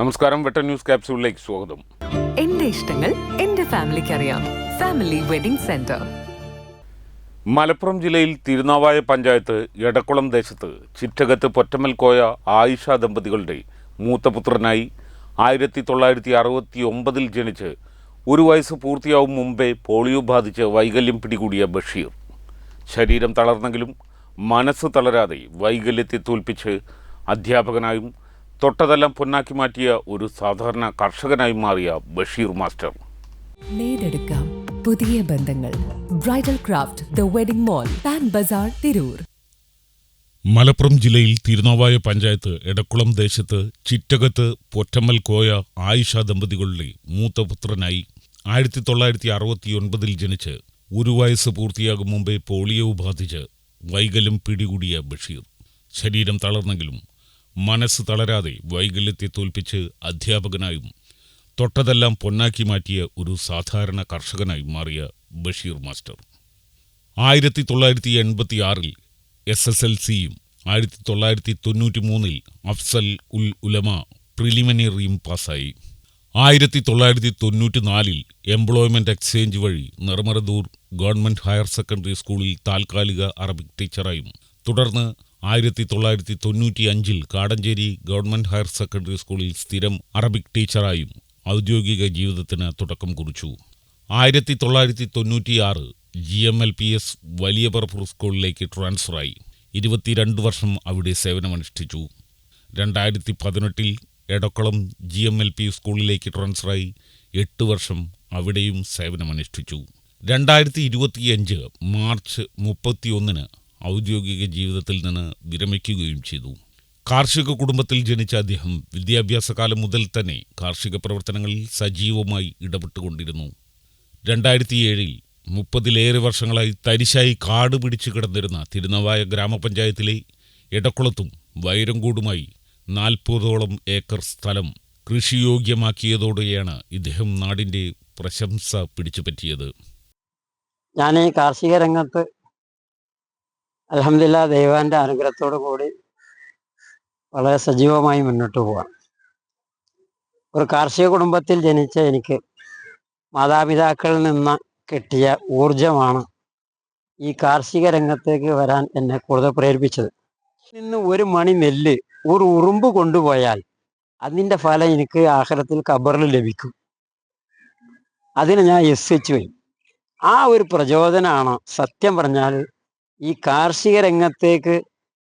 നമസ്കാരം വെട്ടൻ ന്യൂസ് ക്യാപ്സ്യൂളിലേക്ക് സ്വാഗതം. എന്റെ ഇഷ്ടങ്ങൾ എന്റെ ഫാമിലിക്ക് അറിയാം ഫാമിലി വെഡിംഗ് സെന്റർ. മലപ്പുറം ജില്ലയിൽ തിരുനാവായ പഞ്ചായത്ത് എടക്കുളം ദേശത്ത് ചിറ്റകത്ത് പൊറ്റമ്മൽ കോയ ആയിഷ ദമ്പതികളുടെ മൂത്തപുത്രനായി ആയിരത്തി തൊള്ളായിരത്തി അറുപത്തി ഒമ്പതിൽ ജനിച്ച് ഒരു വയസ്സ് പൂർത്തിയാവും മുമ്പേ പോളിയോ ബാധിച്ച് വൈകല്യം പിടികൂടിയ ബഷീർ. ശരീരം തളർന്നെങ്കിലും മനസ്സ് തളരാതെ വൈകല്യത്തെ തോൽപ്പിച്ച് അധ്യാപകനായും തൊട്ടതെല്ലാം പൊന്നാക്കി മാറ്റിയ ഒരു സാധാരണ കർഷകനായി മാറിയ ബഷീർ മാസ്റ്റർ. നേടെടുക്കാം പുതിയ ബന്ധങ്ങൾ. Bridal craft the wedding mall Pan Bazaar Tirur. Malappuram ജില്ലയിൽ തിരുനാവായ പഞ്ചായത്ത് എടക്കുളം ദേശത്ത് ചിറ്റകത്ത് പൊറ്റമ്മൽ കോയ ആയിഷ ദമ്പതികളുടെ മൂത്ത പുത്രനായി ആയിരത്തി തൊള്ളായിരത്തി അറുപത്തിയൊൻപതിൽ ജനിച്ച് ഒരു വയസ്സ് പൂർത്തിയാകും മുമ്പേ പോളിയോ ബാധിച്ച് വൈകല്യം പിടികൂടിയ ബഷീർ. ശരീരം തളർന്നെങ്കിലും മനസ്സ് തളരാതെ വൈകല്യത്തെ തോൽപ്പിച്ച് അധ്യാപകനായും തൊട്ടതെല്ലാം പൊന്നാക്കി മാറ്റിയ ഒരു സാധാരണ കർഷകനായും മാറിയ ബഷീർ മാസ്റ്റർ. ആയിരത്തി തൊള്ളായിരത്തി എൺപത്തി ആറിൽ എസ് എസ് എൽ സിയും ആയിരത്തി തൊള്ളായിരത്തി തൊണ്ണൂറ്റി മൂന്നിൽ അഫ്സൽ ഉൽ ഉലമ പ്രിലിമിനറിയും പാസ്സായി. ആയിരത്തി തൊള്ളായിരത്തി തൊണ്ണൂറ്റി നാലിൽ എംപ്ലോയ്മെന്റ് എക്സ്ചേഞ്ച് വഴി നെർമറദൂർ ഗവൺമെന്റ് ഹയർ സെക്കൻഡറി സ്കൂളിൽ താൽക്കാലിക അറബിക് ടീച്ചറായും തുടർന്ന് ആയിരത്തി തൊള്ളായിരത്തി തൊണ്ണൂറ്റി അഞ്ചിൽ കാടഞ്ചേരി ഗവൺമെന്റ് ഹയർ സെക്കൻഡറി സ്കൂളിൽ സ്ഥിരം അറബിക് ടീച്ചറായും ഔദ്യോഗിക ജീവിതത്തിന് തുടക്കം കുറിച്ചു. ആയിരത്തി തൊള്ളായിരത്തി തൊണ്ണൂറ്റിയാറ് G M L P S വലിയ സ്കൂളിലേക്ക് ട്രാൻസ്ഫറായി. ഇരുപത്തിരണ്ട് വർഷം അവിടെ സേവനമനുഷ്ഠിച്ചു. രണ്ടായിരത്തി പതിനെട്ടിൽ Edakkulam G M L P സ്കൂളിലേക്ക് ട്രാൻസ്ഫറായി എട്ട് വർഷം അവിടെയും സേവനമനുഷ്ഠിച്ചു. രണ്ടായിരത്തി ഇരുപത്തിയഞ്ച് മാർച്ച് മുപ്പത്തിയൊന്നിന് ഔദ്യോഗിക ജീവിതത്തിൽ നിന്ന് വിരമിക്കുകയും ചെയ്തു. കാർഷിക കുടുംബത്തിൽ ജനിച്ച അദ്ദേഹം വിദ്യാഭ്യാസ കാലം മുതൽ തന്നെ കാർഷിക പ്രവർത്തനങ്ങളിൽ സജീവമായി ഇടപെട്ടുകൊണ്ടിരുന്നു. രണ്ടായിരത്തി ഏഴിൽ മുപ്പതിലേറെ വർഷങ്ങളായി തരിശായി കാട് പിടിച്ചു കിടന്നിരുന്ന തിരുനവായ ഗ്രാമപഞ്ചായത്തിലെ എടക്കുളത്തും വൈരങ്കോടുമായി നാൽപ്പതോളം ഏക്കർ സ്ഥലം കൃഷിയോഗ്യമാക്കിയതോടെയാണ് ഇദ്ദേഹം നാടിന്റെ പ്രശംസ പിടിച്ചുപറ്റിയത്. ഞാൻ കാർഷിക രംഗത്ത് അലഹമില്ല ദൈവാന്റെ അനുഗ്രഹത്തോടു കൂടി വളരെ സജീവമായി മുന്നോട്ട് പോവാം. ഒരു കാർഷിക കുടുംബത്തിൽ ജനിച്ച എനിക്ക് മാതാപിതാക്കളിൽ നിന്ന് കിട്ടിയ ഊർജമാണ് ഈ കാർഷിക രംഗത്തേക്ക് വരാൻ എന്നെ കൂടുതൽ പ്രേരിപ്പിച്ചത്. ഇന്ന് ഒരു മണി നെല്ല് ഒരു ഉറുമ്പ് കൊണ്ടുപോയാൽ അതിന്റെ ഫലം എനിക്ക് ആഹാരത്തിൽ കബറിൽ ലഭിക്കും. അതിന് ഞാൻ എസ് എച്ച് ആ ഒരു പ്രചോദനമാണ് സത്യം പറഞ്ഞാൽ ഈ കാർഷിക രംഗത്തേക്ക്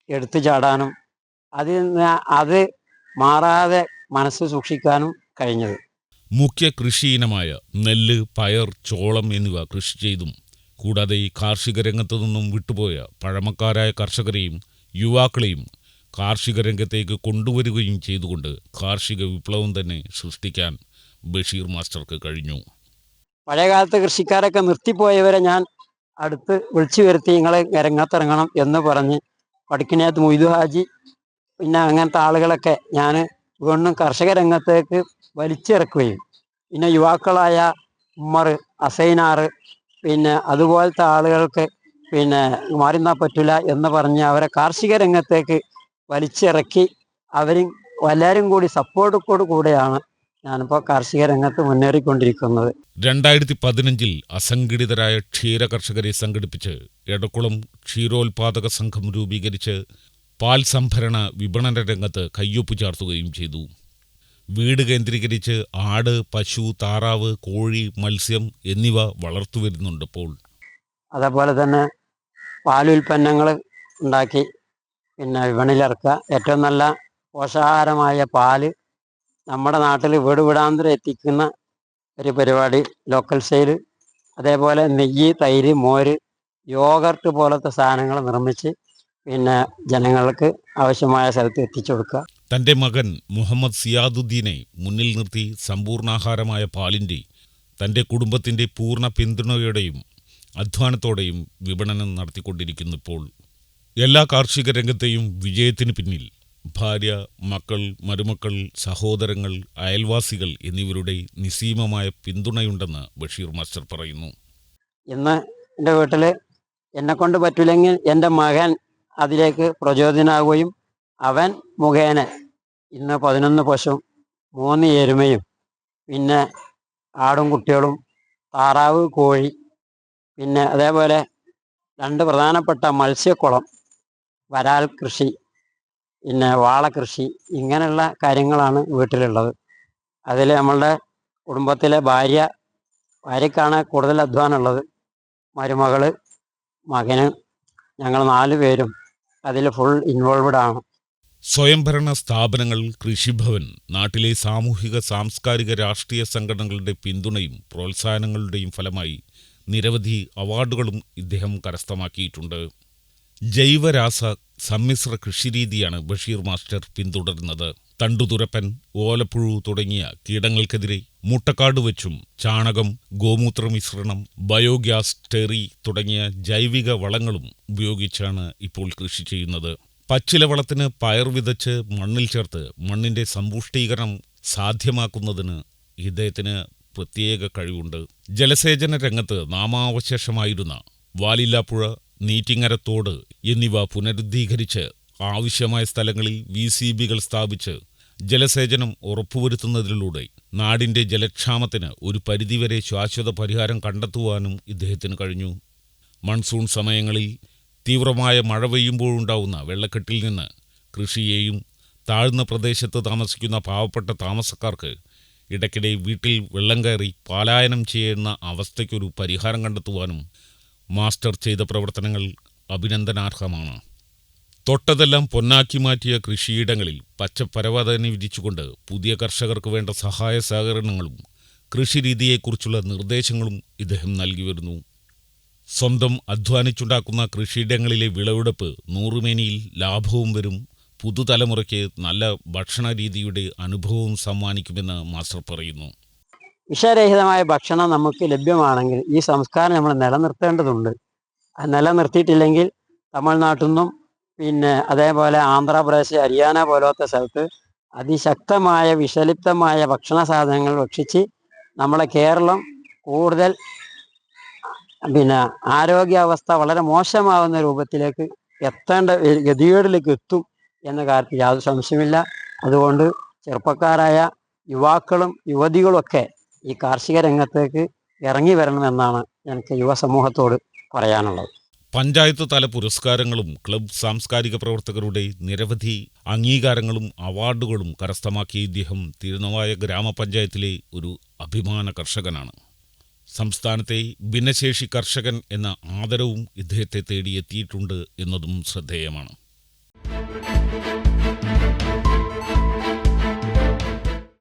എടുത്തു ചാടാനും അതിൽ നിന്ന് അത് മാറാതെ മനസ്സ് സൂക്ഷിക്കാനും കഴിഞ്ഞത്. മുഖ്യ കൃഷി ഇനമായ നെല്ല് പയർ ചോളം എന്നിവ കൃഷി ചെയ്തും കൂടാതെ ഈ കാർഷിക രംഗത്തു നിന്നും വിട്ടുപോയ പഴമക്കാരായ കർഷകരെയും യുവാക്കളെയും കാർഷിക രംഗത്തേക്ക് കൊണ്ടുവരികയും ചെയ്തുകൊണ്ട് കാർഷിക വിപ്ലവം തന്നെ സൃഷ്ടിക്കാൻ ബഷീർ മാസ്റ്റർക്ക് കഴിഞ്ഞു. പഴയകാലത്ത് കൃഷിക്കാരൊക്കെ നിർത്തിപ്പോയവരെ ഞാൻ അടുത്ത് വിളിച്ചു വരുത്തി നിങ്ങളെ രംഗത്തിറങ്ങണം എന്ന് പറഞ്ഞ് പടിക്കിനകത്ത് മൊയ്തു ഹാജി പിന്നെ അങ്ങനത്തെ ആളുകളൊക്കെ ഞാൻ വീണ്ടും കർഷക രംഗത്തേക്ക് വലിച്ചിറക്കുകയും. പിന്നെ യുവാക്കളായ ഉമ്മർ അസൈനാറ് പിന്നെ അതുപോലത്തെ ആളുകൾക്ക് പിന്നെ മാറിന്നാ പറ്റില്ല എന്ന് പറഞ്ഞ് അവരെ കാർഷിക രംഗത്തേക്ക് വലിച്ചിറക്കി അവരും എല്ലാവരും കൂടി സപ്പോർട്ടോട് കൂടെയാണ് ഞാനിപ്പോൾ കാർഷിക രംഗത്ത് മുന്നേറിക്കൊണ്ടിരിക്കുന്നത്. രണ്ടായിരത്തി പതിനഞ്ചിൽ അസംഘടിതരായ ക്ഷീര കർഷകരെ സംഘടിപ്പിച്ച് എടക്കുളം ക്ഷീരോത്പാദക സംഘം രൂപീകരിച്ച് പാൽ സംഭരണ വിപണന രംഗത്ത് കയ്യൊപ്പ് ചാർത്തുകയും ചെയ്തു. വീട് കേന്ദ്രീകരിച്ച് ആട് പശു താറാവ് കോഴി മത്സ്യം എന്നിവ വളർത്തുവരുന്നുണ്ട് ഇപ്പോൾ. അതേപോലെ തന്നെ പാലുൽപ്പന്നങ്ങൾ ഉണ്ടാക്കി പിന്നെ വിപണിയിലിറക്കുക ഏറ്റവും നല്ല പോഷകാഹാരമായ പാൽ നമ്മുടെ നാട്ടിൽ വീട് വീടാന്തരം എത്തിക്കുന്ന ഒരു പരിപാടി ലോക്കൽ സെയിൽ അതേപോലെ നെയ്യ് തൈര് മോര് യോഗർട്ട് പോലത്തെ സാധനങ്ങൾ നിർമ്മിച്ച് പിന്നെ ജനങ്ങൾക്ക് ആവശ്യമായ സ്ഥലത്ത് എത്തിച്ചു കൊടുക്കുക. തന്റെ മകൻ മുഹമ്മദ് സിയാദുദ്ദീനെ മുന്നിൽ നിർത്തി സമ്പൂർണാഹാരമായ പാലിന്റെ തന്റെ കുടുംബത്തിന്റെ പൂർണ പിന്തുണയോടെയും അധ്വാനത്തോടെയും വിപണനം നടത്തിക്കൊണ്ടിരിക്കുന്നു ഇപ്പോൾ. എല്ലാ കാർഷിക രംഗത്തെയും വിജയത്തിന് പിന്നിൽ. ഭാര്യ മക്കൾ മരുമക്കൾ സഹോദരങ്ങൾ അയൽവാസികൾ എന്നിവരുടെ നിസീമമായ പിന്തുണയുണ്ടെന്ന് ബഷീർ മാസ്റ്റർ പറയുന്നു. ഇന്ന് എന്റെ വീട്ടിൽ എന്നെ കൊണ്ട് പറ്റില്ലെങ്കിൽ എന്റെ മകൻ അതിലേക്ക് പ്രചോദനാകുകയും അവൻ മുഖേന ഇന്ന് പതിനൊന്ന് പശു മൂന്ന് എരുമയും പിന്നെ ആടും കുട്ടികളും താറാവ് കോഴി പിന്നെ അതേപോലെ രണ്ട് പ്രധാനപ്പെട്ട മത്സ്യക്കുളം വരാൽ കൃഷി പിന്നെ വാളകൃഷി ഇങ്ങനെയുള്ള കാര്യങ്ങളാണ് വീട്ടിലുള്ളത്. അതിൽ നമ്മളുടെ കുടുംബത്തിലെ ഭാര്യ ഭാര്യക്കാണ് കൂടുതൽ അധ്വാനം ഉള്ളത് മരുമകൾ മകന് ഞങ്ങൾ നാല് പേരും അതിൽ ഫുൾ ഇൻവോൾവഡ് ആണ്. സ്വയംഭരണ സ്ഥാപനങ്ങൾ കൃഷിഭവൻ നാട്ടിലെ സാമൂഹിക സാംസ്കാരിക രാഷ്ട്രീയ സംഘടനകളുടെ പിന്തുണയും പ്രോത്സാഹനങ്ങളുടെയും ഫലമായി നിരവധി അവാർഡുകളും ഇദ്ദേഹം കരസ്ഥമാക്കിയിട്ടുണ്ട്. ജൈവരാസ സമ്മിശ്ര കൃഷിരീതിയാണ് ബഷീർ മാസ്റ്റർ പിന്തുടരുന്നത്. തണ്ടുതുരപ്പൻ ഓലപ്പുഴു തുടങ്ങിയ കീടങ്ങൾക്കെതിരെ മുട്ടക്കാട് വെച്ചും ചാണകം ഗോമൂത്ര മിശ്രണം ബയോഗ്യാസ് ടെറി തുടങ്ങിയ ജൈവിക വളങ്ങളും ഉപയോഗിച്ചാണ് ഇപ്പോൾ കൃഷി ചെയ്യുന്നത്. പച്ചിലവളത്തിന് പയർ വിതച്ച് മണ്ണിൽ ചേർത്ത് മണ്ണിന്റെ സമ്പുഷ്ടീകരണം സാധ്യമാക്കുന്നതിന് ഇദ്ദേഹത്തിന് പ്രത്യേക കഴിവുണ്ട്. ജലസേചന രംഗത്ത് നാമാവശേഷമായിരുന്ന വാലില്ലാപ്പുഴ നീറ്റിങ്ങരത്തോട് എന്നിവ പുനരുദ്ധീകരിച്ച് ആവശ്യമായ സ്ഥലങ്ങളിൽ വി സി ബികൾ സ്ഥാപിച്ച് ജലസേചനം ഉറപ്പുവരുത്തുന്നതിലൂടെ നാടിന്റെ ജലക്ഷാമത്തിന് ഒരു പരിധിവരെ ശാശ്വത പരിഹാരം കണ്ടെത്തുവാനും ഇദ്ദേഹത്തിന് കഴിഞ്ഞു. മൺസൂൺ സമയങ്ങളിൽ തീവ്രമായ മഴ പെയ്യുമ്പോഴുണ്ടാവുന്ന വെള്ളക്കെട്ടിൽ നിന്ന് കൃഷിയെയും താഴ്ന്ന പ്രദേശത്ത് താമസിക്കുന്ന പാവപ്പെട്ട താമസക്കാർക്ക് ഇടയ്ക്കിടെ വീട്ടിൽ വെള്ളം കയറി പലായനം ചെയ്യുന്ന അവസ്ഥയ്ക്കൊരു പരിഹാരം കണ്ടെത്തുവാനും മാസ്റ്റർ ചെയ്ത പ്രവർത്തനങ്ങൾ അഭിനന്ദനാർഹമാണ്. തൊട്ടതെല്ലാം പൊന്നാക്കി മാറ്റിയ കൃഷിയിടങ്ങളിൽ പച്ചപ്പരവതനെ വിധിച്ചുകൊണ്ട് പുതിയ കർഷകർക്ക് വേണ്ട സഹായ സഹകരണങ്ങളും കൃഷിരീതിയെക്കുറിച്ചുള്ള നിർദ്ദേശങ്ങളും ഇദ്ദേഹം നൽകി വരുന്നു. സ്വന്തം അധ്വാനിച്ചുണ്ടാക്കുന്ന കൃഷിയിടങ്ങളിലെ വിളവെടുപ്പ് നൂറുമേനിയിൽ ലാഭവും വരും. പുതുതലമുറയ്ക്ക് നല്ല ഭക്ഷണ രീതിയുടെ അനുഭവവും സമ്മാനിക്കുമെന്ന് മാസ്റ്റർ പറയുന്നു. വിഷരഹിതമായ ഭക്ഷണം നമുക്ക് ലഭ്യമാണെങ്കിൽ ഈ സംസ്കാരം നമ്മൾ നിലനിർത്തേണ്ടതുണ്ട്. നിലനിർത്തിയിട്ടില്ലെങ്കിൽ തമിഴ്നാട്ടിൽ നിന്നും പിന്നെ അതേപോലെ ആന്ധ്രാപ്രദേശ് ഹരിയാന പോലത്തെ സ്ഥലത്ത് അതിശക്തമായ വിഷലിപ്തമായ ഭക്ഷണ സാധനങ്ങൾ ഭക്ഷിച്ച് നമ്മളെ കേരളം കൂടുതൽ പിന്നെ ആരോഗ്യാവസ്ഥ വളരെ മോശമാവുന്ന രൂപത്തിലേക്ക് എത്തേണ്ട ഗതികേടിലേക്ക് എത്തും എന്ന കാര്യത്തിൽ യാതൊരു സംശയമില്ല അതുകൊണ്ട് ചെറുപ്പക്കാരായ യുവാക്കളും യുവതികളും ഒക്കെ ഈ കാർഷിക രംഗത്തേക്ക് ഇറങ്ങി വരണമെന്നാണ് എനിക്ക് യുവസമൂഹത്തോട് പറയാനുള്ളത്. പഞ്ചായത്ത് തല പുരസ്കാരങ്ങളും ക്ലബ് സാംസ്കാരിക പ്രവർത്തകരുടെ നിരവധി അംഗീകാരങ്ങളും അവാർഡുകളും കരസ്ഥമാക്കിയ ഇദ്ദേഹം തിരുനവായ ഗ്രാമപഞ്ചായത്തിലെ ഒരു അഭിമാന കർഷകനാണ്. സംസ്ഥാനത്തെ ഭിന്നശേഷി കർഷകൻ എന്ന ആദരവും ഇദ്ദേഹത്തെ തേടിയെത്തിയിട്ടുണ്ട് എന്നതും ശ്രദ്ധേയമാണ്.